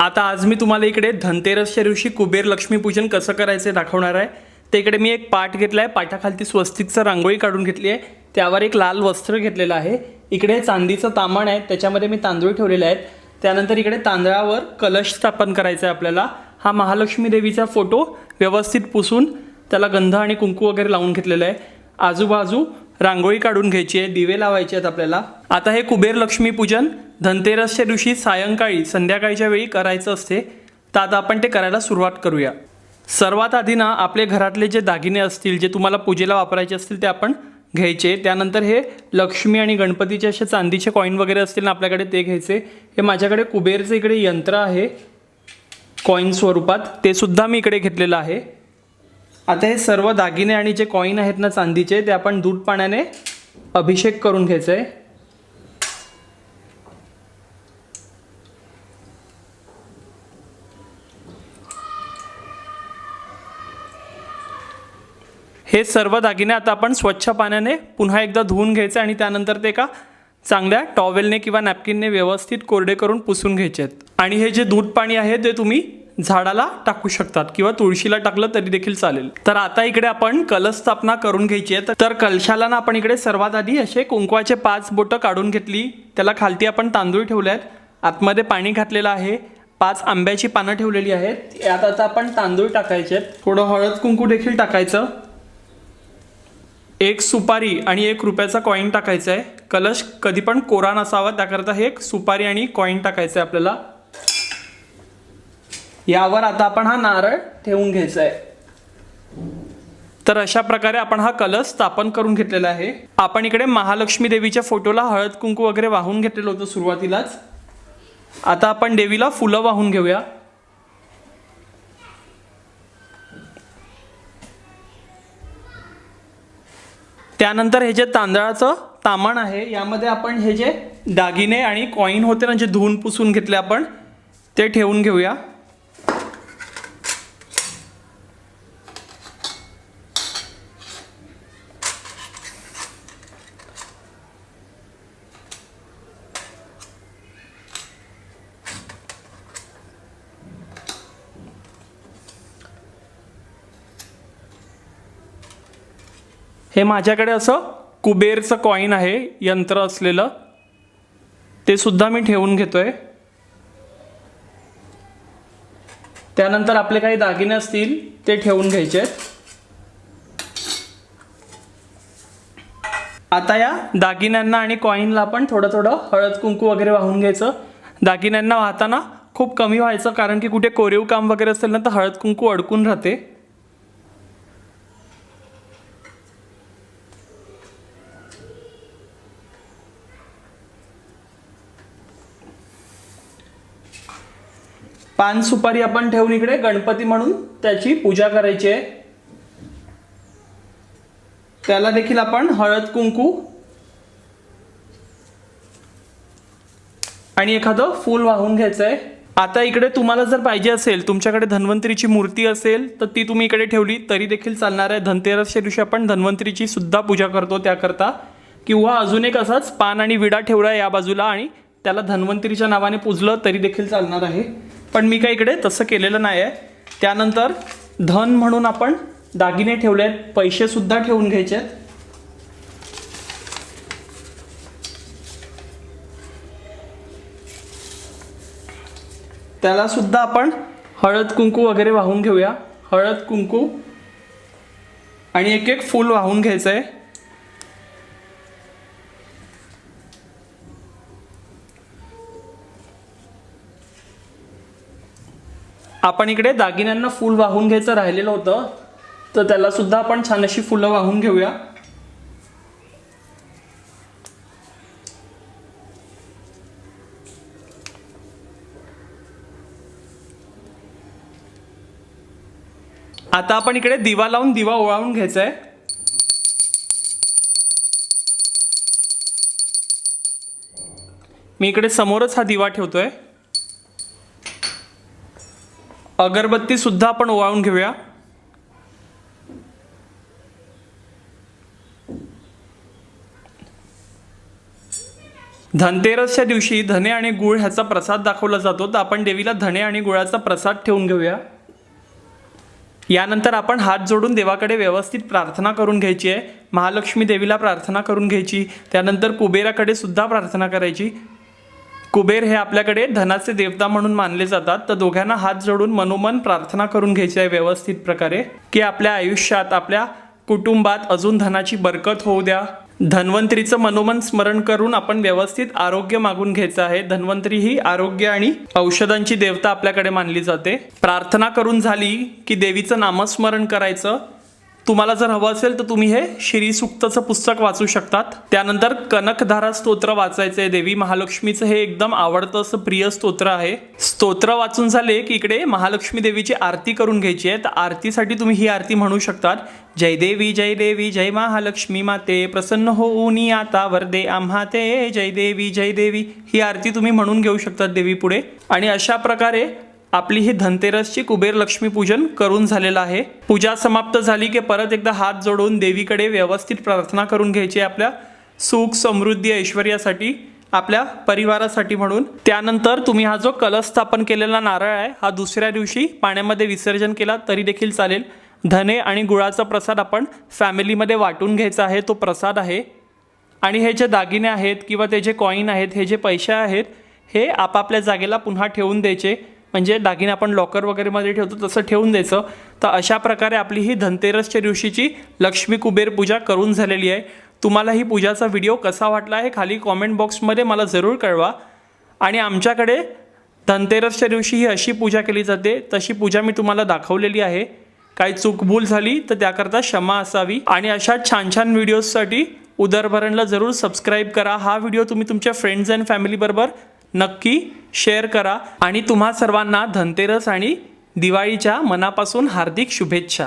आता आज मी तुम्हाला इकडे धनतेरसच्या दिवशी कुबेर लक्ष्मीपूजन कसं करायचं दाखवणार आहे. ते इकडे मी एक पाट घेतला आहे पाठाखालती स्वस्तिकचं रांगोळी काढून घेतली आहे. त्यावर एक लाल वस्त्र घेतलेलं आहे. इकडे चांदीचं तामण आहे. त्याच्यामध्ये मी तांदूळ ठेवलेले आहेत. त्यानंतर इकडे तांदळावर कलश स्थापन करायचा आहे आपल्याला. हा महालक्ष्मी देवीचा फोटो व्यवस्थित पुसून त्याला गंध आणि कुंकू वगैरे लावून घेतलेला आहे. आजूबाजू रांगोळी काढून घ्यायची आहे दिवे लावायचे आहेत आपल्याला. आता हे कुबेर लक्ष्मी पूजन धनतेरसच्या दिवशी सायंकाळी संध्याकाळच्या वेळी करायचं असते. तर आता आपण ते करायला सुरुवात करूया. सर्वात आधी ना आपले घरातले जे दागिने असतील जे तुम्हाला पूजेला वापरायचे असतील ते आपण घ्यायचे. त्यानंतर हे लक्ष्मी आणि गणपतीचे असे चांदीचे कॉईन वगैरे असतील ना आपल्याकडे ते घ्यायचे. हे माझ्याकडे कुबेरचं इकडे यंत्र आहे. कॉईन स्वरूपात. ते सुद्धा मी इकडे घेतलेलं आहे. आता हे सर्व दागिने आणि जे कॉईन आहेत ना चांदीचे ते आपण दूध पाण्याने अभिषेक करून घ्यायचं आहे हे सर्व दागिने आता आपण स्वच्छ पाण्याने पुन्हा एकदा धुवून घ्यायचे आणि त्यानंतर ते का चांगल्या टॉवेलने किंवा नॅपकिनने व्यवस्थित कोरडे करून पुसून घ्यायचे आहेत आणि हे जे दूध पाणी आहे ते तुम्ही झाडाला टाकू शकतात किंवा तुळशीला टाकलं तरी देखील चालेल. तर आता इकडे आपण कलश स्थापना करून घ्यायची आहे. तर कलशाला ना आपण इकडे सर्वात आधी असे कुंकवाचे पाच बोटं काढून घेतली. त्याला खालती आपण तांदूळ ठेवले आहेत आतमध्ये पाणी घातलेलं आहे. पाच आंब्याची पानं ठेवलेली आहेत. यात आता आपण तांदूळ टाकायचे आहेत. थोडं हळद कुंकू देखील टाकायचं. एक सुपारी आणि एक रुपयाचा कॉईन टाकायचा आहे. कलश कधी पण कोरा नसावा. त्याकरता हे एक सुपारी आणि कॉईन टाकायचं आहे आपल्याला. यावर आता आपण हा नारळ ठेवून घ्यायचा आहे तर अशा प्रकारे आपण हा कलश स्थापन करून घेतलेला आहे. आपण इकडे महालक्ष्मी देवीच्या फोटोला हळद कुंकू वगैरे वाहून घेतलेलं होतं सुरुवातीलाच. आता आपण देवीला फुलं वाहून घेऊया. त्यानंतर हे जे तांदळाचं तामण आहे यामध्ये आपण हे जे दागिने आणि कॉईन होते ना जे धुवून पुसून घेतले आपण ते ठेवून घेऊया. हे माझ्याकडे असं कुबेरचं कॉईन आहे यंत्र असलेलं. ते सुद्धा मी ठेवून घेतोय. त्यानंतर आपले काही दागिने असतील ते ठेवून घ्यायचे. आता या दागिन्यांना आणि कॉईनला आपण थोडं थोडं हळद कुंकू वगैरे वाहून घ्यायचं. दागिन्यांना वाहताना खूप कमी व्हायचं कारण की कुठे कोरीव काम वगैरे असेल ना तर हळद कुंकू अडकून राहते. पान सुपारी आपण ठेवून इकडे गणपती म्हणून त्याची पूजा करायची आहे. त्याला देखील आपण हळद कुंकू आणि एखादं फूल वाहून घ्यायचं आहे आता इकडे तुम्हाला जर पाहिजे असेल तुमच्याकडे धन्वंतरीची मूर्ती असेल तर ती तुम्ही इकडे ठेवली तरी देखील चालणार आहे. धनतेरसच्या दिवशी आपण धन्वंतरीची सुद्धा पूजा करतो त्याकरता. किंवा अजून एक असाच पान आणि विडा ठेवला या बाजूला आणि त्याला धन्वंतरीच्या नावाने पूजलं तरी देखील चालणार आहे. पण मी काय इकडे तसं केलेलं नाही आहे त्यानंतर धन म्हणून आपण दागिने ठेवले आहेत पैसेसुद्धा ठेवून घ्यायचे. आहेत त्याला सुद्धा आपण हळद कुंकू वगैरे वाहून घेऊया. हळद कुंकू आणि एक एक फूल वाहून घ्यायचं आहे आपण इकडे दागिन्यांना फूल वाहून घ्यायचं राहिलेलं होतं. तर त्याला सुद्धा आपण छान अशी फुलं वाहून घेऊया. आता आपण इकडे दिवा लावून दिवा ओवाळून घ्यायचा आहे मी इकडे समोरच हा दिवा ठेवतोय. अगरबत्ती सुद्धा आपण ओवाळून घेऊया. धनतेरसच्या दिवशी धने आणि गुळ ह्याचा प्रसाद दाखवला जातो. तर आपण देवीला धने आणि गुळाचा प्रसाद ठेवून घेऊया. यानंतर आपण हात जोडून देवाकडे व्यवस्थित प्रार्थना करून घ्यायची आहे. महालक्ष्मी देवीला प्रार्थना करून घ्यायची. त्यानंतर कुबेराकडे सुद्धा प्रार्थना करायची. कुबेर हे आपल्याकडे धनाचे देवता म्हणून मानले जातात. तर दोघांना हात जोडून मनोमन प्रार्थना करून घ्यायची आहे व्यवस्थित प्रकारे. की आपल्या आयुष्यात आपल्या कुटुंबात अजून धनाची बरकत होऊ द्या. धन्वंतरीचं मनोमन स्मरण करून आपण व्यवस्थित आरोग्य मागून घ्यायचं आहे. धन्वंतरी ही आरोग्य आणि औषधांची देवता आपल्याकडे मानली जाते. प्रार्थना करून झाली की देवीचं नामस्मरण करायचं. तुम्हाला जर हवं असेल तर तुम्ही हे श्री सुक्तचं पुस्तक वाचू शकतात. त्यानंतर कनकधारा स्तोत्र वाचायचं आहे देवी. महालक्ष्मीचं हे एकदम आवडतं असं प्रिय स्तोत्र आहे. स्तोत्र वाचून झाले की इकडे महालक्ष्मी देवीची आरती करून घ्यायची आहे. तर आरतीसाठी तुम्ही ही आरती म्हणू शकतात. जय देवी जय देवी जय महालक्ष्मी माते. प्रसन्न होऊन आता वरदे आम्हा ते. जय देवी जय देवी. ही आरती तुम्ही म्हणून घेऊ शकतात देवी पुढे. आणि अशा प्रकारे आपली ही धनतेरसची कुबेर लक्ष्मी पूजन करून झालेलं आहे. पूजा समाप्त झाली की परत एकदा हात जोडून देवीकडे व्यवस्थित प्रार्थना करून घ्यायची आपल्या सुख समृद्धी ऐश्वर्यासाठी आपल्या परिवारासाठी म्हणून. त्यानंतर तुम्ही हा जो कलश स्थापन केलेला नारळ आहे हा दुसऱ्या दिवशी पाण्यामध्ये विसर्जन केला तरी देखील चालेल. धने आणि गुळाचा प्रसाद आपण फॅमिलीमध्ये वाटून घ्यायचा आहे तो प्रसाद आहे. आणि हे जे दागिने आहेत किंवा ते जे कॉईन आहेत हे जे पैसे आहेत हे आपापल्या जागेला पुन्हा ठेवून द्यायचे. म्हणजे दागिने आपण लॉकर वगैरेमध्ये ठेवतो तसं ठेवून द्यायचं. तर अशा प्रकारे आपली ही धनतेरसच्या दिवशीची लक्ष्मी कुबेर पूजा करून झालेली आहे. तुम्हाला ही पूजाचा व्हिडिओ कसा वाटला हे खाली कॉमेंट बॉक्समध्ये मला जरूर कळवा. आणि आमच्याकडे धनतेरसच्या दिवशी ही अशी पूजा केली जाते तशी पूजा मी तुम्हाला दाखवलेली आहे. काही चूकभूल झाली तर त्याकरता क्षमा असावी. आणि अशा छान छान व्हिडिओजसाठी उदरभरणला जरूर सबस्क्राईब करा. हा व्हिडिओ तुम्ही तुमच्या फ्रेंड्स अँड फॅमिलीबरोबर नक्की शेअर करा. आणि तुम्हा सर्वांना धनतेरस आणि दिवाळीच्या मनापासून हार्दिक शुभेच्छा.